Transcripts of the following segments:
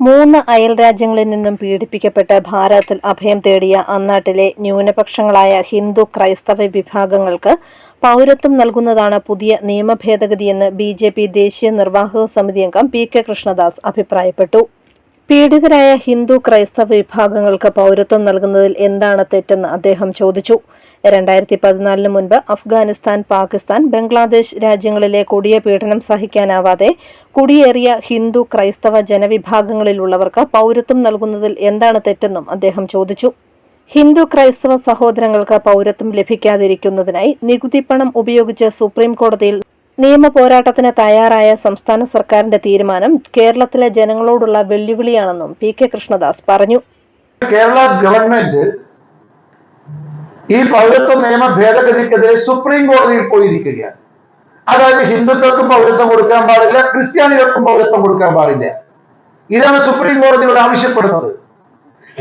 മൂന്ന് അയൽ രാജ്യങ്ങളിൽ നിന്നും പീഡിപ്പിക്കപ്പെട്ട് ഭാരതത്തിൽ അഭയം തേടിയ അന്നാട്ടിലെ ന്യൂനപക്ഷങ്ങളായ ഹിന്ദു ക്രൈസ്തവ വിഭാഗങ്ങൾക്ക് പൗരത്വം നൽകുന്നതാണ് പുതിയ നിയമ ഭേദഗതിയെന്ന് ബി ജെ പി ദേശീയ നിർവാഹക സമിതി അംഗം പി കെ കൃഷ്ണദാസ് അഭിപ്രായപ്പെട്ടു. പീഡിതരായ ഹിന്ദു ക്രൈസ്തവ വിഭാഗങ്ങൾക്ക് പൗരത്വം നൽകുന്നതിൽ എന്താണ് തെറ്റെന്ന് അദ്ദേഹം ചോദിച്ചു. രണ്ടായിരത്തി പതിനാലിന് മുൻപ് അഫ്ഗാനിസ്ഥാൻ പാകിസ്ഥാൻ ബംഗ്ലാദേശ് രാജ്യങ്ങളിലെ കൊടിയ പീഡനം സഹിക്കാനാവാതെ കുടിയേറിയ ഹിന്ദു ക്രൈസ്തവ ജനവിഭാഗങ്ങളിലുള്ളവർക്ക് പൗരത്വം നൽകുന്നതിൽ എന്താണ് തെറ്റെന്നും അദ്ദേഹം ചോദിച്ചു. ഹിന്ദു ക്രൈസ്തവ സഹോദരങ്ങൾക്ക് പൗരത്വം ലഭിക്കാതിരിക്കുന്നതിനായി നികുതി പണം ഉപയോഗിച്ച് സുപ്രീം കോടതിയിൽ നിയമ പോരാട്ടത്തിന് തയ്യാറായ സംസ്ഥാന സർക്കാരിന്റെ തീരുമാനം കേരളത്തിലെ ജനങ്ങളോടുള്ള വെല്ലുവിളിയാണെന്നും പി കെ കൃഷ്ണദാസ് പറഞ്ഞു. കേരള ഗവൺമെന്റ് ഈ പൗരത്വ നിയമ ഭേദഗതിക്കെതിരെ സുപ്രീം കോടതിയിൽ പോയിരിക്കുകയാണ്. അതായത് ഹിന്ദുക്കൾക്കും പൗരത്വം കൊടുക്കാൻ പാടില്ല ക്രിസ്ത്യാനികൾക്കും പൗരത്വം കൊടുക്കാൻ പാടില്ല. ഇതാണ് സുപ്രീം കോടതിയോട് ആവശ്യപ്പെടുന്നത്.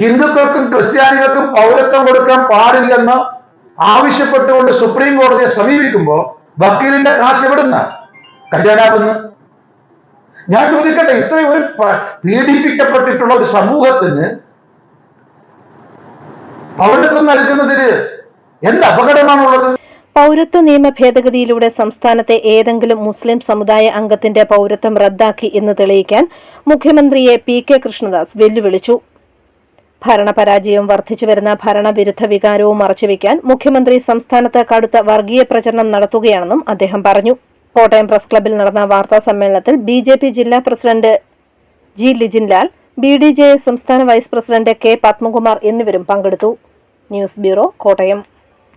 ഹിന്ദുക്കൾക്കും ക്രിസ്ത്യാനികൾക്കും പൗരത്വം കൊടുക്കാൻ പാടില്ലെന്ന് ആവശ്യപ്പെട്ടുകൊണ്ട് സുപ്രീം കോടതിയെ സമീപിക്കുമ്പോൾ വക്കീലിന്റെ കാശ് എവിടുന്ന? കല്യാണാകുന്നു. ഞാൻ ചോദിക്കട്ടെ ഇത്രയും ഒരു പീഡിപ്പിക്കപ്പെട്ടിട്ടുള്ള ഒരു സമൂഹത്തിന് പൗരത്വം നൽകുന്നതിന് എന്ത് അപകടമാണുള്ളത്? പൗരത്വ നിയമ ഭേദഗതിയിലൂടെ സംസ്ഥാനത്തെ ഏതെങ്കിലും മുസ്ലിം സമുദായ അംഗത്തിന്റെ പൗരത്വം റദ്ദാക്കി എന്ന് തെളിയിക്കാൻ മുഖ്യമന്ത്രിയെ പി കെ കൃഷ്ണദാസ് വെല്ലുവിളിച്ചു. ഭരണപരാജയവും വർദ്ധിച്ചുവരുന്ന ഭരണവിരുദ്ധ വികാരവും മറച്ചുവെക്കാൻ മുഖ്യമന്ത്രി സംസ്ഥാനത്ത് കടുത്ത വർഗീയ പ്രചരണം നടത്തുകയാണെന്നും അദ്ദേഹം പറഞ്ഞു. കോട്ടയം പ്രസ് ക്ലബ്ബിൽ നടന്ന വാർത്താ സമ്മേളനത്തിൽ ബി ജെ പി ജില്ലാ president G Lijinlal B D J സംസ്ഥാന വൈസ് പ്രസിഡന്റ് കെ പത്മകുമാർ എന്നിവരും പങ്കെടുത്തു. News bureau Kottayam.